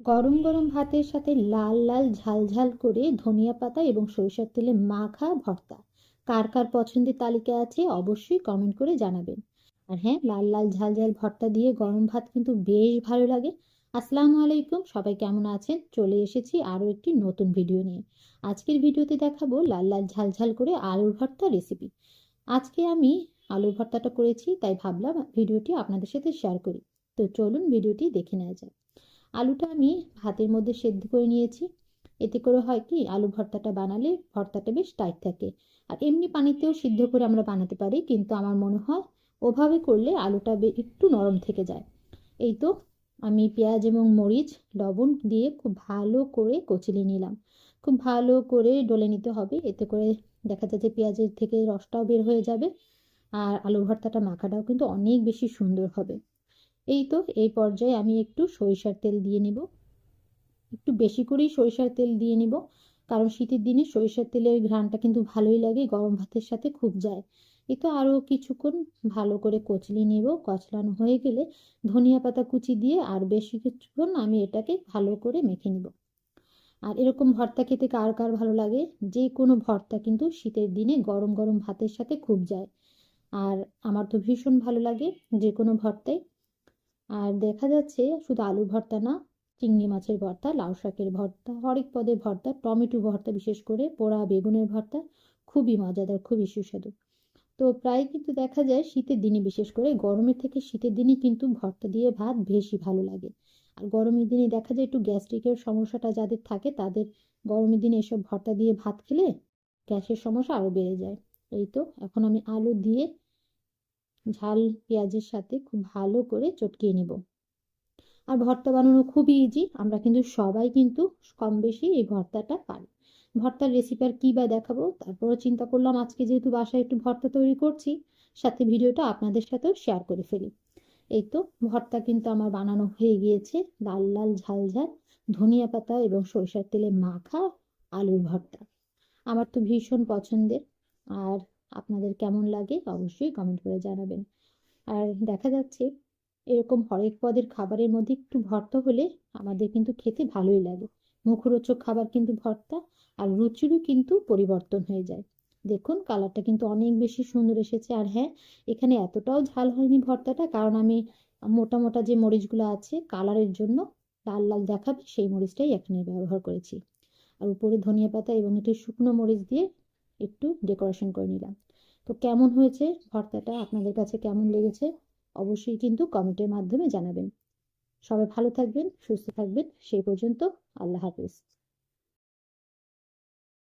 গরম গরম ভাতের সাথে লাল লাল ঝাল ঝাল করে ধনিয়া পাতা এবং সরিষার তেলে মাখা ভর্তা। কার কার পছন্দের তালিকা আছে অবশ্যই কমেন্ট করে জানাবেন। আর হ্যাঁ লাল লাল ঝাল ঝাল ভর্তা দিয়ে গরম ভাত কিন্তু বেশ ভালো লাগে। আসসালামু আলাইকুম, সবাই কেমন আছেন? চলে এসেছি আরও একটি নতুন ভিডিও নিয়ে। আজকের ভিডিওতে দেখাবো লাল লাল ঝাল ঝাল করে আলুর ভর্তা রেসিপি আজকে আমি আলুর ভর্তাটা করেছি, তাই ভাবলাম ভিডিওটি আপনাদের সাথে শেয়ার করি। তো চলুন ভিডিওটি দেখে নেওয়া যাক। আলুটা আমি ভাতের মধ্যে সেদ্ধ করে নিয়েছি। এতে করে হয় কি, আলু ভর্তাটা বানালে ভর্তাটা বেশ টাইট থাকে। আর এমনি পানিতেও সিদ্ধ করে আমরা বানাতে পারি, কিন্তু আমার মনে হয় ওভাবে করলে আলুটা একটু নরম থেকে যায়। এই তো আমি পেঁয়াজ এবং মরিচ, লবণ দিয়ে খুব ভালো করে কচলে নিলাম। খুব ভালো করে ডলে নিতে হবে, এতে করে দেখা যাচ্ছে পেঁয়াজের থেকে রসটাও বের হয়ে যাবে। আর আলু ভর্তাটা মাখাটাও কিন্তু অনেক বেশি সুন্দর হবে। এই তো, এই পর্যায়ে আমি একটু সরিষার তেল দিয়ে নেব। একটু বেশি করেই সরিষার তেল দিয়ে নেব, কারণ শীতের দিনে সরিষার তেলের ঘ্রাণটা কিন্তু ভালোই লাগে, গরম ভাতের সাথে খুব যায়। এই তো আরও কিছুক্ষণ ভালো করে কচলি নেব, কচলানো হয়ে গেলে ধনিয়া পাতা কুচি দিয়ে আর বেশি কিছুক্ষণ আমি এটাকে ভালো করে মেখে নিব। আর এরকম ভর্তা খেতে কার কার ভালো লাগে? যে কোনো ভর্তা কিন্তু শীতের দিনে গরম গরম ভাতের সাথে খুব যায়। আর আমার তো ভীষণ ভালো লাগে যে কোনো ভর্তাই আর দেখা যাচ্ছে শুধু আলু ভর্তা না, চিংড়ি মাছের ভর্তা, লাউ শাকের ভর্তা, হরেক পদের ভর্তা, টমেটো ভর্তা বিশেষ করে, পোড়া বেগুনের ভর্তা খুবই মজাদার, খুবই সুস্বাদু। তো প্রায় কিন্তু দেখা যায় শীতের দিনে বিশেষ করে গরমের থেকে শীতের দিনে কিন্তু ভর্তা দিয়ে ভাত বেশি ভালো লাগে। আর গরমের দিনে দেখা যায় একটু গ্যাস্ট্রিকের সমস্যাটা যাদের থাকে তাদের গরমের দিনে এসব ভর্তা দিয়ে ভাত খেলে গ্যাসের সমস্যা আরও বেড়ে যায়। এই তো, এখন আমি আলু দিয়ে ঝাল পেঁয়াজের সাথে খুব ভালো করে চটকিয়ে নেব। আর ভর্তা বানানো খুবই ইজি আমরা কিন্তু সবাই কিন্তু কম বেশি এই ভর্তাটা পারি। ভর্তার রেসিপি আর কী বা দেখাবো, তারপরও চিন্তা করলাম আজকে যেহেতু বাসায় একটু ভর্তা তৈরি করছি, সাথে ভিডিওটা আপনাদের সাথেও শেয়ার করে ফেলি। এই তো, ভর্তা কিন্তু আমার বানানো হয়ে গিয়েছে, লাল লাল ঝাল ঝাল, ধনিয়া পাতা এবং সরিষার তেলে মাখা আলুর ভর্তা। আমার তো ভীষণ পছন্দের, আর আপনাদের কেমন লাগে অবশ্যই কমেন্ট করে জানাবেন। আর দেখা যাচ্ছে এরকম হরেক পদের খাবারের মধ্যে একটু ভর্তা হলে আমাদের কিন্তু খেতে ভালোই লাগে। মুখরোচক খাবার কিন্তু ভর্তা আর রুচিরও কিন্তু পরিবর্তন হয়ে যায়। দেখুন কালারটা কিন্তু অনেক বেশি সুন্দর এসেছে। আর হ্যাঁ এখানে এতটাও ঝাল হয়নি ভর্তাটা, কারণ আমি মোটা মোটা যে মরিচগুলো আছে কালারের জন্য লাল লাল দেখাবে, সেই মরিচটাই এখানে ব্যবহার করেছি। আর উপরে ধনিয়া পাতা এবং একটু শুকনো মরিচ দিয়ে একটু ডেকোরেশন করে নিলাম। তো কেমন হয়েছে? ভর্তাটা আপনাদের কাছে কেমন লেগেছে? অবশ্যই কিন্তু কমেন্টের মাধ্যমে জানাবেন। সবাই ভালো থাকবেন, সুস্থ থাকবেন। সেই পর্যন্ত আল্লাহ হাফিজ।